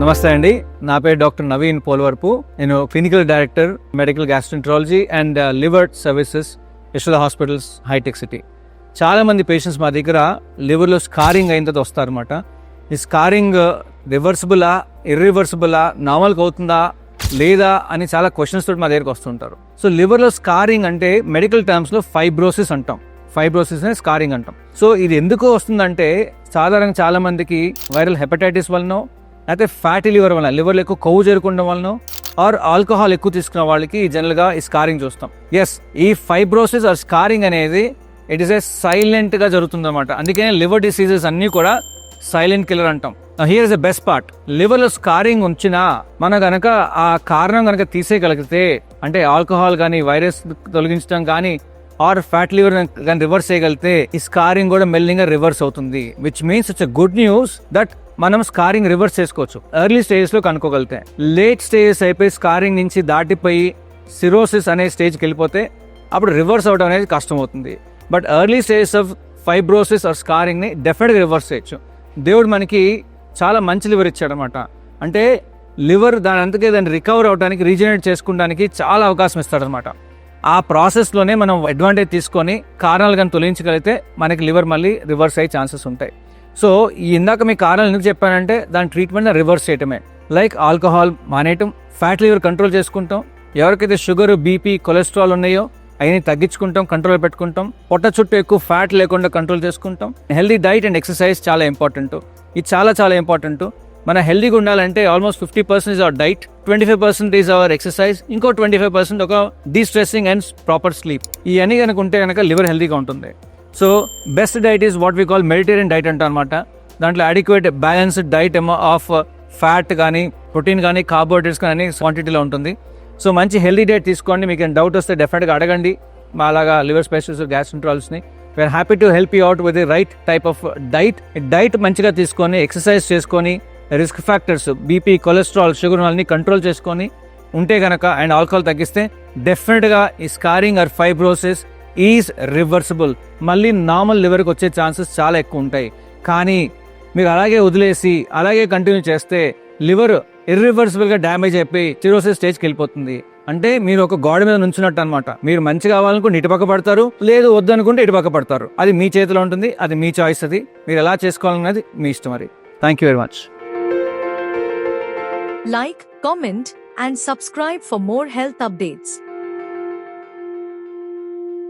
నమస్తే అండి. నా పేరు డాక్టర్ నవీన్ పోల్వరపు. నేను clinical director medical gastroenterology and uh, liver services Yashoda hospitals Hitec City. చాలా మంది పేషెంట్స్ మా దగ్గర లివర్లో స్కారింగ్ అయిన తర్వాత వస్తారనమాట ఈ స్కారింగ్ రివర్సిబులా ఇర్రివర్సిబులా నార్మల్గా అవుతుందా లేదా అని చాలా క్వశ్చన్స్ తోటి మా దగ్గరకు వస్తుంటారు. సో లివర్లో స్కారింగ్ అంటే మెడికల్ టర్మ్స్లో ఫైబ్రోసిస్ అంటాం. ఫైబ్రోసిస్ అనే స్కారింగ్ అంటాం. సో ఇది ఎందుకు వస్తుందంటే సాధారణంగా చాలా మందికి వైరల్ హెపటైటిస్ వలనో అయితే ఫ్యాటీ లివర్ వలన లివర్లో ఎక్కువ కొవ్వు చేరుకోవడం వలన ఆర్ ఆల్కహాల్ ఎక్కువ తీసుకున్న వాళ్ళకి జనరల్గా ఈ స్కారింగ్ చూస్తాం. ఎస్ ఈ ఫైబ్రోసిస్ ఆర్ స్కారింగ్ అనేది ఇట్ ఈస్ ఏ సైలెంట్గా జరుగుతుంది అనమాట అందుకనే లివర్ డిసీజెస్ అన్నీ కూడా సైలెంట్ కిల్లర్ అంటాం. Here is the best part లివర్లో scarring ఉంచినా మన గనక ఆ కారణం కనుక తీసేయగలిగితే అంటే ఆల్కహాల్ కానీ వైరస్ తొలగించడం కానీ ఆర్ ఫ్యాట్ లివర్ కానీ రివర్స్ చేయగలిగితే ఈ స్కారింగ్ కూడా మెల్లింగ్గా రివర్స్ అవుతుంది. Which means it's good news that మనం స్కారింగ్ రివర్స్ చేసుకోవచ్చు. ఎర్లీ స్టేజెస్లో కనుక్కోగలిగితే. లేట్ స్టేజెస్ అయిపోయి స్కారింగ్ నుంచి దాటిపోయి సిరోసిస్ అనే స్టేజ్కి వెళ్ళిపోతే అప్పుడు రివర్స్ అవడం అనేది కష్టం అవుతుంది but early stages of fibrosis or స్కారింగ్ని డెఫినెట్గా రివర్స్ చేయొచ్చు. దేవుడు మనకి చాలా మంచి లివర్ ఇచ్చాడనమాట అంటే లివర్ దాని అంతకే దాన్ని రికవర్ అవడానికి రీజనరేట్ చేసుకోవడానికి చాలా అవకాశం ఇస్తాడనమాట ఆ ప్రాసెస్లోనే మనం అడ్వాంటేజ్ తీసుకొని కారణాలు కానీ తొలగించగలిగితే మనకి లివర్ మళ్ళీ రివర్స్ అయ్యే ఛాన్సెస్ ఉంటాయి. సో ఇందాక మీ కారణాలు ఎందుకు చెప్పానంటే దాని ట్రీట్మెంట్ రివర్స్ చేయటమే. లైక్ ఆల్కహాల్ మానేయటం ఫ్యాట్ లివర్ కంట్రోల్ చేసుకుంటాం ఎవరికైతే షుగర్ బీపీ కొలెస్ట్రాల్ ఉన్నాయో అవన్నీ తగ్గించుకుంటాం కంట్రోల్ పెట్టుకుంటాం పొట్ట చుట్టూ ఎక్కువ ఫ్యాట్ లేకుండా కంట్రోల్ చేసుకుంటాం. హెల్దీ డైట్ అండ్ ఎక్సర్సైజ్ చాలా ఇంపార్టెంట్. ఇది చాలా చాలా ఇంపార్టెంట్. మన హెల్దీగా ఉండాలంటే almost fifty percent our diet twenty five percent is our exercise ఇంకో ట్వంటీ ఫైవ్ పర్సెంట్ ఒక డీస్ట్రెస్సింగ్ అండ్ ప్రాపర్ స్లీప్. ఇవన్నీ కనుక ఉంటే కనుక లివర్ హెల్దీగా ఉంటుంది. So best diet is what we call Mediterranean diet అంటాం అనమాట దాంట్లో అడిక్వేట్ బ్యాలెన్స్డ్ డైట్ ఏమో ఆఫ్ ఫ్యాట్ కానీ ప్రోటీన్ కానీ కార్బోహైడ్రేట్స్ కానీ క్వాంటిటీలో ఉంటుంది. సో మంచి హెల్దీ డైట్ తీసుకోండి. మీకు డౌట్ వస్తే డెఫినెట్గా అడగండి. మా అలాగా liver specials గ్యాస్ట్రంట్రాల్స్ని we're happy to help you out with the right type of diet diet మంచిగా తీసుకొని ఎక్సర్సైజ్ చేసుకొని risk factors BP cholesterol sugar వాళ్ళని కంట్రోల్ చేసుకొని ఉంటే కనుక అండ్ ఆల్కహాల్ తగ్గిస్తే డెఫినెట్గా ఈ scarring or fibrosis is reversible. మళ్ళీ నార్మల్ లివర్కి వచ్చే ఛాన్సెస్ చాలా ఎక్కువ ఉంటాయి. కానీ మీరు అలాగే వదిలేసి అలాగే కంటిన్యూ చేస్తే లివర్ ఇర్రివర్సిబుల్గా డ్యామేజ్ అయిపోయి చిరోసిస్ స్టేజ్కి వెళ్ళిపోతుంది. అంటే మీరు ఒక గోడ మీద నుంచున్నట్టు అనమాట మీరు మంచి కావాలనుకుంటే ఇటుపక్క పడతారు లేదు వద్దనుకుంటే ఇటుపక్క పడతారు. అది మీ చేతిలో ఉంటుంది అది మీ చాయిస్ అది. మీరు ఎలా చేసుకోవాలన్నది మీ ఇష్టం అది. Thank you very much like comment and subscribe for more health updates